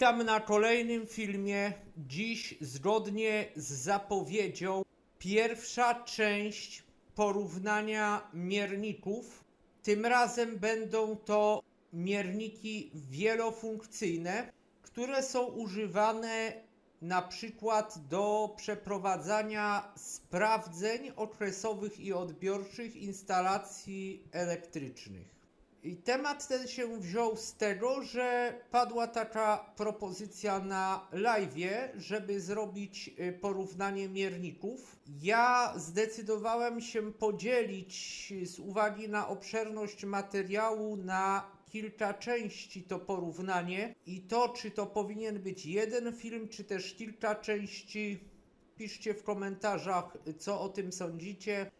Witam na kolejnym filmie. Dziś, zgodnie z zapowiedzią, pierwsza część porównania mierników. Tym razem będą to mierniki wielofunkcyjne, które są używane na przykład do przeprowadzania sprawdzeń okresowych i odbiorczych instalacji elektrycznych. I temat ten się wziął z tego, że padła taka propozycja na live, żeby zrobić y, porównanie mierników. Ja zdecydowałem się podzielić y, z uwagi na obszerność materiału na kilka części to porównanie i to, czy to powinien być jeden film, czy też kilka części. Piszcie w komentarzach, co o tym sądzicie.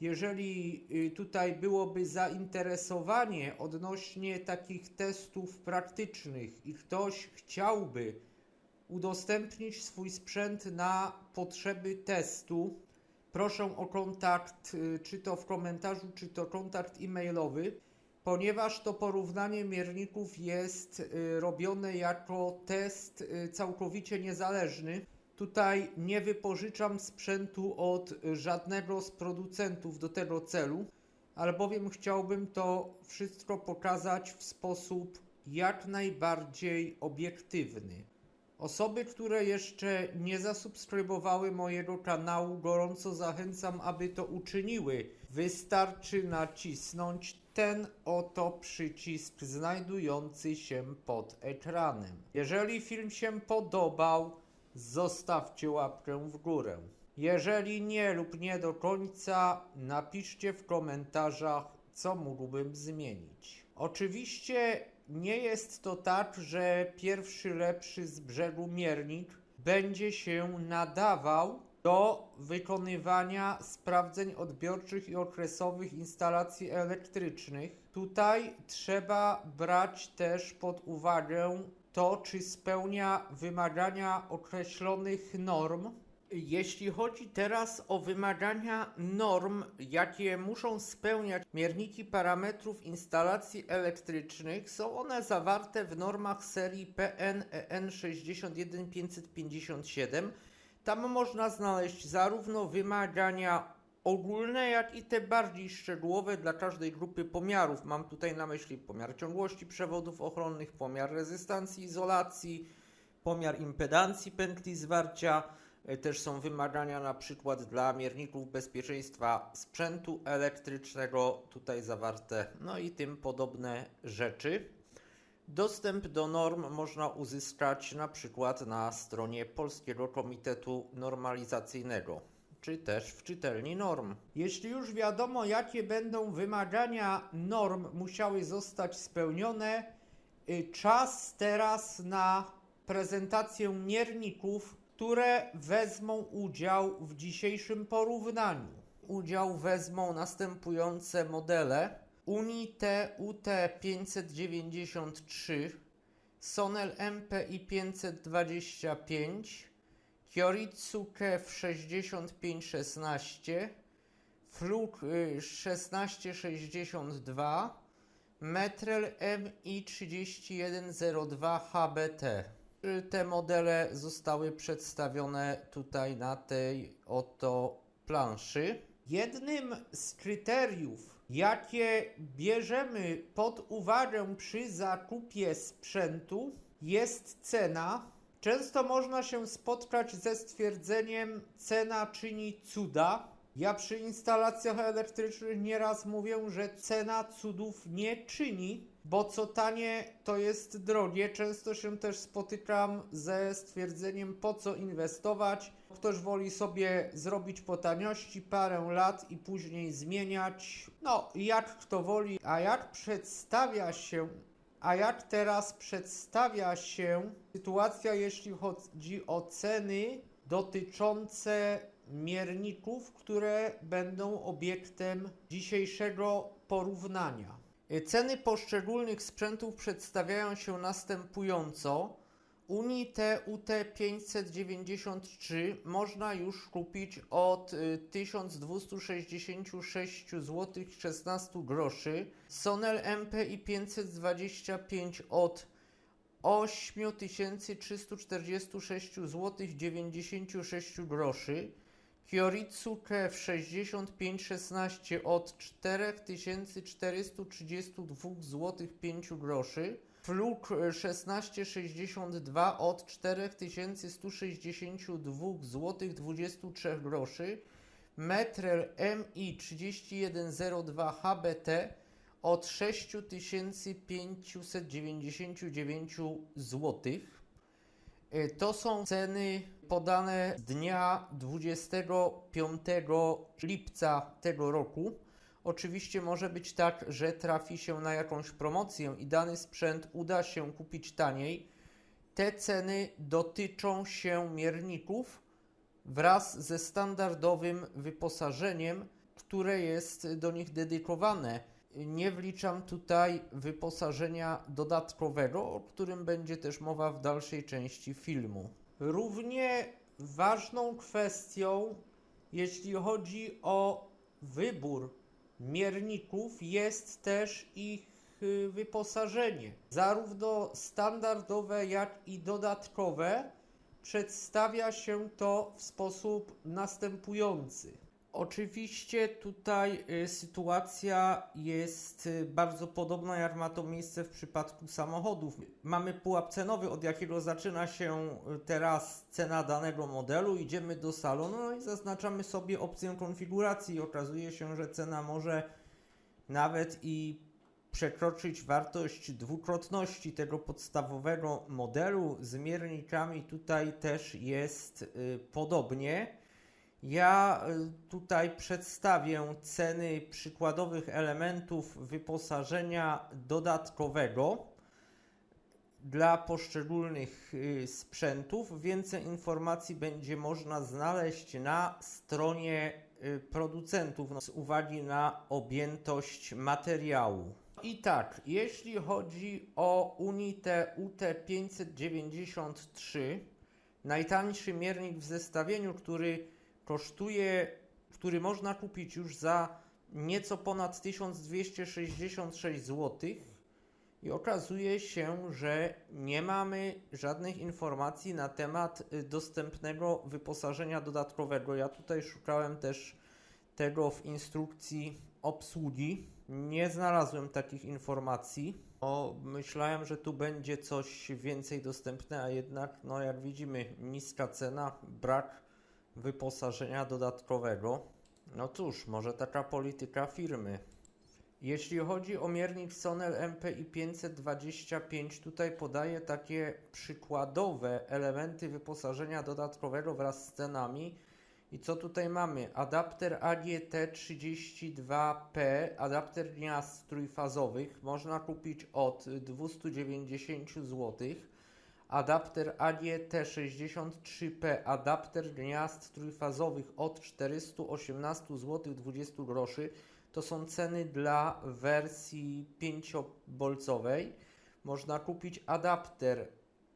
Jeżeli y, tutaj byłoby zainteresowanie odnośnie takich testów praktycznych i ktoś chciałby udostępnić swój sprzęt na potrzeby testu, proszę o kontakt, y, czy to w komentarzu, czy to kontakt e-mailowy, ponieważ to porównanie mierników jest y, robione jako test całkowicie niezależny. Tutaj nie wypożyczam sprzętu od żadnego z producentów do tego celu, albowiem chciałbym to wszystko pokazać w sposób jak najbardziej obiektywny. Osoby, które jeszcze nie zasubskrybowały mojego kanału, gorąco zachęcam, aby to uczyniły. Wystarczy nacisnąć ten oto przycisk znajdujący się pod ekranem. Jeżeli film się podobał, zostawcie łapkę w górę. Jeżeli nie lub nie do końca, napiszcie w komentarzach, co mógłbym zmienić. Oczywiście nie jest to tak, że pierwszy lepszy z brzegu miernik będzie się nadawał do wykonywania sprawdzeń odbiorczych i okresowych instalacji elektrycznych. Tutaj trzeba brać też pod uwagę to, czy spełnia wymagania określonych norm. Jeśli chodzi teraz o wymagania norm, jakie muszą spełniać mierniki parametrów instalacji elektrycznych, są one zawarte w normach serii PN EN 61557. Tam można znaleźć zarówno wymagania ogólne, jak i te bardziej szczegółowe dla każdej grupy pomiarów. Mam tutaj na myśli pomiar ciągłości przewodów ochronnych, pomiar rezystancji izolacji, pomiar impedancji pętli zwarcia. E, Też są wymagania na przykład dla mierników bezpieczeństwa sprzętu elektrycznego, tutaj zawarte, no i tym podobne rzeczy. Dostęp do norm można uzyskać na przykład na stronie Polskiego Komitetu Normalizacyjnego, czy też w czytelni norm. Jeśli już wiadomo, jakie będą wymagania norm musiały zostać spełnione, y, czas teraz na prezentację mierników, które wezmą udział w dzisiejszym porównaniu. Udział wezmą następujące modele: Unite UT593, Sonel MPI 525, Kyoritsuke w 6516, Flug y, 1662, Metrel MI 3102 HBT. Y, Te modele zostały przedstawione tutaj na tej oto planszy. Jednym z kryteriów, jakie bierzemy pod uwagę przy zakupie sprzętu, jest cena. Często można się spotkać ze stwierdzeniem: cena czyni cuda. Ja przy instalacjach elektrycznych nieraz mówię, że cena cudów nie czyni, bo co tanie to jest drogie. Często się też spotykam ze stwierdzeniem, po co inwestować. Ktoś woli sobie zrobić po taniości parę lat i później zmieniać. No, jak kto woli, a jak przedstawia się a jak teraz przedstawia się sytuacja, jeśli chodzi o ceny dotyczące mierników, które będą obiektem dzisiejszego porównania? Ceny poszczególnych sprzętów przedstawiają się następująco. Unite UT593 można już kupić od y, 1266 zł 16 groszy. Sonel MPI 525 od 8346 zł 96 groszy. Kyoritsuke w 6516 od 4432 zł 5 groszy. Fluk 1662 od 4162 zł 23 groszy. Metrel MI 3102 HBT od 6599 zł. Y, To są ceny podane dnia 25 lipca tego roku. Oczywiście może być tak, że trafi się na jakąś promocję i dany sprzęt uda się kupić taniej. Te ceny dotyczą się mierników wraz ze standardowym wyposażeniem, które jest do nich dedykowane. Nie wliczam tutaj wyposażenia dodatkowego, o którym będzie też mowa w dalszej części filmu. Równie ważną kwestią, jeśli chodzi o wybór mierników, jest też ich y, wyposażenie. Zarówno standardowe, jak i dodatkowe przedstawia się to w sposób następujący. Oczywiście tutaj y, sytuacja jest y, bardzo podobna jak ma to miejsce w przypadku samochodów. Mamy pułap cenowy, od jakiego zaczyna się y, teraz cena danego modelu. Idziemy do salonu no i zaznaczamy sobie opcję konfiguracji. Okazuje się, że cena może nawet i przekroczyć wartość dwukrotności tego podstawowego modelu. Z miernikami tutaj też jest podobnie. Ja y, tutaj przedstawię ceny przykładowych elementów wyposażenia dodatkowego dla poszczególnych y, sprzętów. Więcej informacji będzie można znaleźć na stronie y, producentów no, z uwagi na objętość materiału. I tak, jeśli chodzi o Unitę UT593, najtańszy miernik w zestawieniu, który kosztuje, który można kupić już za nieco ponad 1266 zł. I okazuje się, że nie mamy żadnych informacji na temat y, dostępnego wyposażenia dodatkowego. Ja tutaj szukałem też tego w instrukcji obsługi. Nie znalazłem takich informacji. O, myślałem, że tu będzie coś więcej dostępne, a jednak, no jak widzimy, niska cena, brak wyposażenia dodatkowego. No cóż, może taka polityka firmy. Jeśli chodzi o miernik Sonel MPI 525, tutaj podaję takie przykładowe elementy wyposażenia dodatkowego wraz z cenami. I co tutaj mamy? Adapter AGT32P, adapter gniazd trójfazowych, można kupić od 290 zł. Adapter AGT63P, adapter gniazd trójfazowych od 418 zł 20 groszy. To są ceny dla wersji 5-bolcowej. Można kupić adapter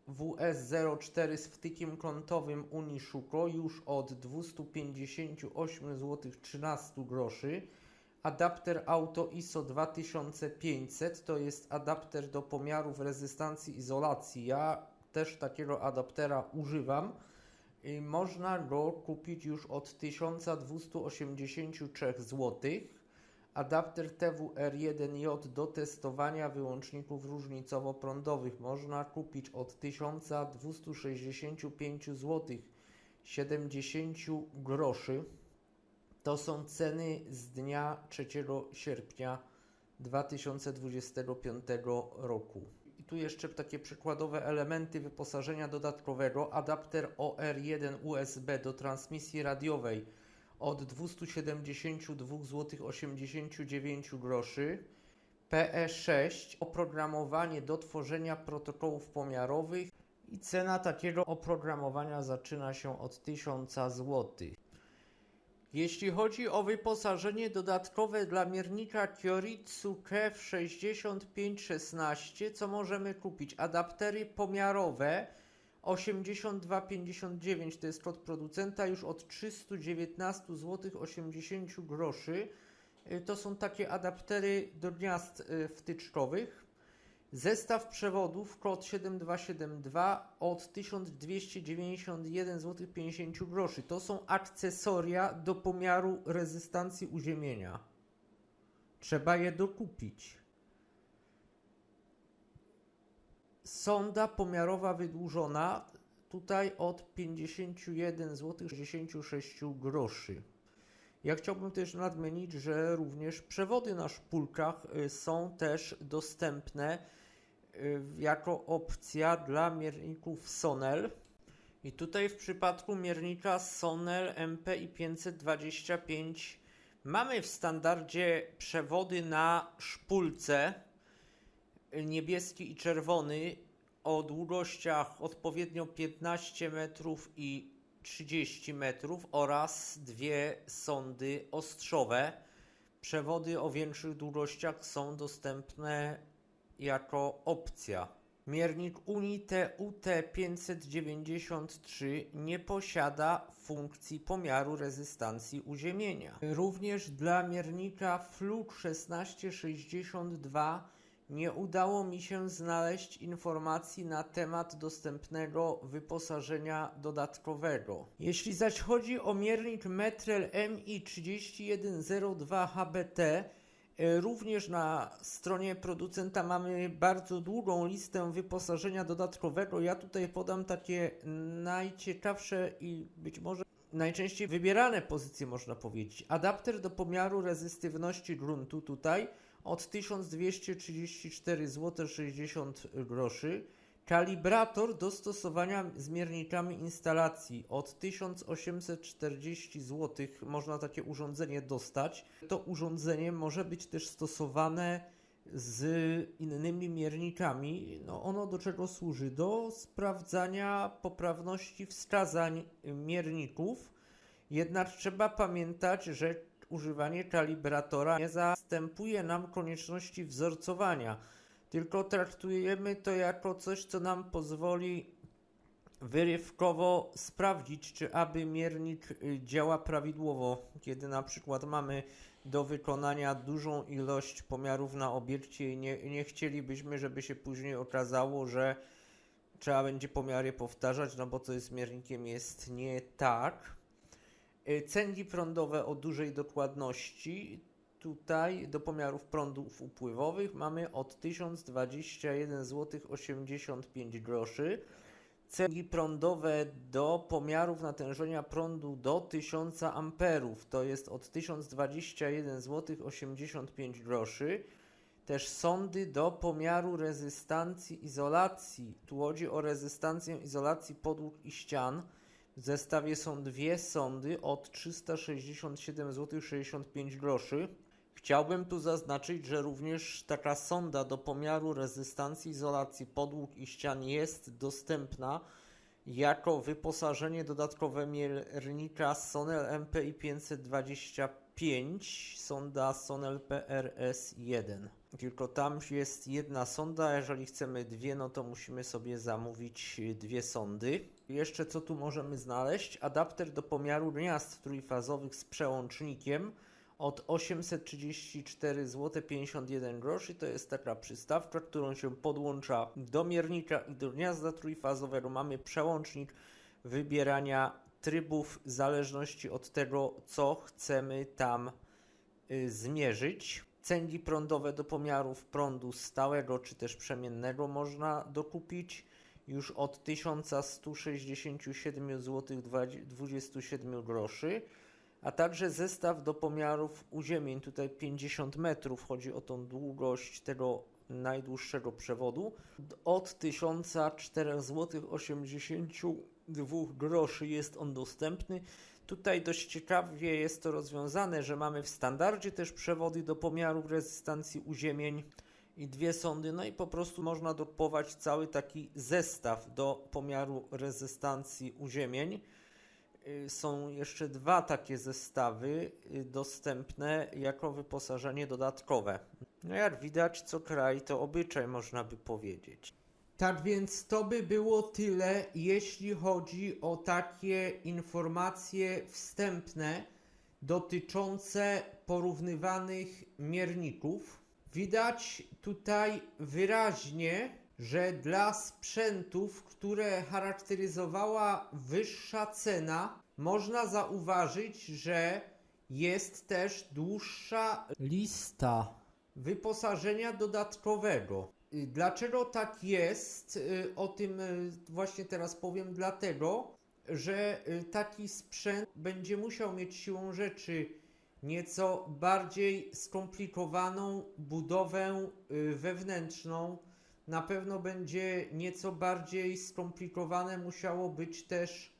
WS04 z wtykiem kątowym Unishuko już od 258 zł 13 groszy. Adapter Auto ISO 2500 to jest adapter do pomiarów rezystancji izolacji. Ja też takiego adaptera używam. I można go kupić już od 1283 zł. Adapter TWR1J do testowania wyłączników różnicowo-prądowych można kupić od 1265 zł 70 groszy. To są ceny z dnia 3 sierpnia 2025 roku. Tu jeszcze takie przykładowe elementy wyposażenia dodatkowego. Adapter OR1 USB do transmisji radiowej od 272 zł 89 groszy. PE6 oprogramowanie do tworzenia protokołów pomiarowych i cena takiego oprogramowania zaczyna się od 1000 zł. Jeśli chodzi o wyposażenie dodatkowe dla miernika Kyoritsu KEF 6516, co możemy kupić? Adaptery pomiarowe 82,59 to jest kod producenta już od 319 zł 80 groszy. Y, To są takie adaptery do gniazd y, wtyczkowych. Zestaw przewodów kod 7272 od 1291 zł 50 groszy. To są akcesoria do pomiaru rezystancji uziemienia. Trzeba je dokupić. Sonda pomiarowa wydłużona tutaj od 51 zł 66 groszy. Ja chciałbym też nadmienić, że również przewody na szpulkach y, są też dostępne jako opcja dla mierników Sonel. I tutaj w przypadku miernika Sonel MPI 525 mamy w standardzie przewody na szpulce y, niebieski i czerwony o długościach odpowiednio 15 metrów i 30 metrów oraz dwie sondy ostrzowe. Przewody o większych długościach są dostępne jako opcja. Miernik Unite UT593 nie posiada funkcji pomiaru rezystancji uziemienia. Również dla miernika Flug 1662 nie udało mi się znaleźć informacji na temat dostępnego wyposażenia dodatkowego. Jeśli zaś chodzi o miernik Metrel MI 3102 HBT, Również na stronie producenta mamy bardzo długą listę wyposażenia dodatkowego. Ja tutaj podam takie najciekawsze i być może najczęściej wybierane pozycje, można powiedzieć. Adapter do pomiaru rezystywności gruntu tutaj od 1234 zł 60 groszy. Kalibrator do stosowania z miernikami instalacji od 1840 zł można takie urządzenie dostać. To urządzenie może być też stosowane z innymi miernikami. No ono do czego służy? Do sprawdzania poprawności wskazań mierników. Jednak trzeba pamiętać, że używanie kalibratora nie zastępuje nam konieczności wzorcowania, tylko traktujemy to jako coś, co nam pozwoli wyrywkowo sprawdzić, czy aby miernik y, działa prawidłowo, kiedy na przykład mamy do wykonania dużą ilość pomiarów na obiekcie i nie, nie chcielibyśmy, żeby się później okazało, że trzeba będzie pomiary powtarzać, no bo coś z miernikiem jest nie tak. Y, Cęgi prądowe o dużej dokładności. Tutaj do pomiarów prądów upływowych mamy od 1021 zł 85 groszy. Cęgi prądowe do pomiarów natężenia prądu do 1000 amperów to jest od 1021 zł 85 groszy. Też sondy do pomiaru rezystancji izolacji. Tu chodzi o rezystancję izolacji podłóg i ścian. W zestawie są dwie sondy od 367 zł 65 groszy. Chciałbym tu zaznaczyć, że również taka sonda do pomiaru rezystancji izolacji podłóg i ścian jest dostępna jako wyposażenie dodatkowe miernika Sonel MPI 525, sonda Sonel PRS-1. Tylko tam jest jedna sonda, jeżeli chcemy dwie, no to musimy sobie zamówić dwie sondy. Jeszcze co tu możemy znaleźć? Adapter do pomiaru gniazd trójfazowych z przełącznikiem od 834 zł 51 groszy. To jest taka przystawka, którą się podłącza do miernika i do gniazda trójfazowego. Mamy przełącznik wybierania trybów w zależności od tego, co chcemy tam y, zmierzyć. Cęgi prądowe do pomiarów prądu stałego czy też przemiennego można dokupić już od 1167 zł 27 groszy, a także zestaw do pomiarów uziemień, tutaj 50 metrów, chodzi o tą długość tego najdłuższego przewodu, od 1004 zł 82 groszy jest on dostępny. Tutaj dość ciekawie jest to rozwiązane, że mamy w standardzie też przewody do pomiaru rezystancji uziemień i dwie sondy, no i po prostu można dokupować cały taki zestaw do pomiaru rezystancji uziemień. Y, Są jeszcze dwa takie zestawy y, dostępne jako wyposażenie dodatkowe. No jak widać, co kraj to obyczaj, można by powiedzieć. Tak więc to by było tyle, jeśli chodzi o takie informacje wstępne dotyczące porównywanych mierników. Widać tutaj wyraźnie, że dla sprzętów, które charakteryzowała wyższa cena, można zauważyć, że jest też dłuższa lista wyposażenia dodatkowego. Y, Dlaczego tak jest? Y, O tym y, właśnie teraz powiem. Dlatego, że taki sprzęt będzie musiał mieć siłą rzeczy nieco bardziej skomplikowaną budowę wewnętrzną. Na pewno będzie nieco bardziej skomplikowane musiało być też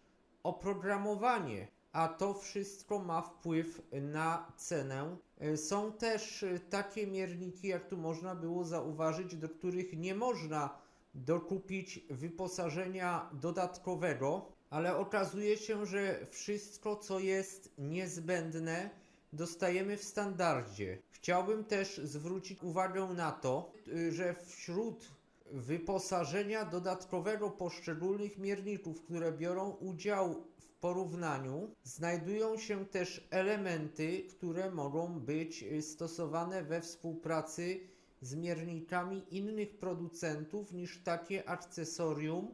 oprogramowanie, a to wszystko ma wpływ na cenę. Y, Są też y, takie mierniki, jak tu można było zauważyć, do których nie można dokupić wyposażenia dodatkowego, ale okazuje się, że wszystko, co jest niezbędne, dostajemy w standardzie. Chciałbym też zwrócić uwagę na to, y, że wśród wyposażenia dodatkowego poszczególnych mierników, które biorą udział w porównaniu, znajdują się też elementy, które mogą być y, stosowane we współpracy z miernikami innych producentów niż takie akcesorium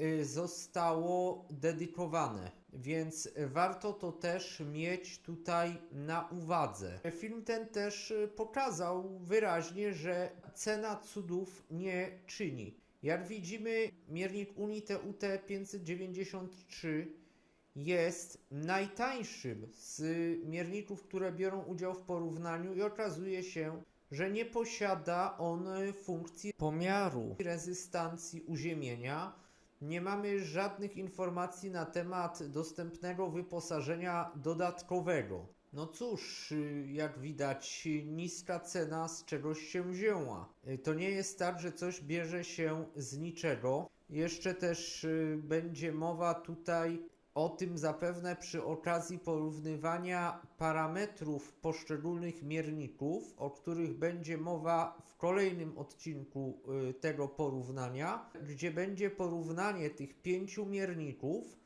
y, zostało dedykowane. Więc warto to też mieć tutaj na uwadze. Film ten też y, pokazał wyraźnie, że cena cudów nie czyni. Jak widzimy, miernik Unite UT 593 jest najtańszym z mierników, które biorą udział w porównaniu i okazuje się, że nie posiada on funkcji pomiaru rezystancji uziemienia. Nie mamy żadnych informacji na temat dostępnego wyposażenia dodatkowego. No cóż, y, jak widać, niska cena z czegoś się wzięła. Y, To nie jest tak, że coś bierze się z niczego. Jeszcze też y, będzie mowa tutaj o tym zapewne przy okazji porównywania parametrów poszczególnych mierników, o których będzie mowa w kolejnym odcinku y, tego porównania, gdzie będzie porównanie tych pięciu mierników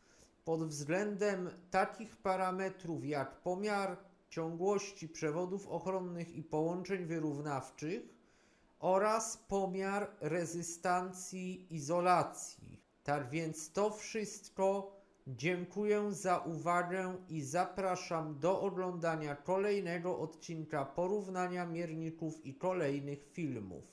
pod względem takich parametrów jak pomiar ciągłości przewodów ochronnych i połączeń wyrównawczych oraz pomiar rezystancji izolacji. Tak więc to wszystko dziękuję za uwagę i zapraszam do oglądania kolejnego odcinka porównania mierników i kolejnych filmów.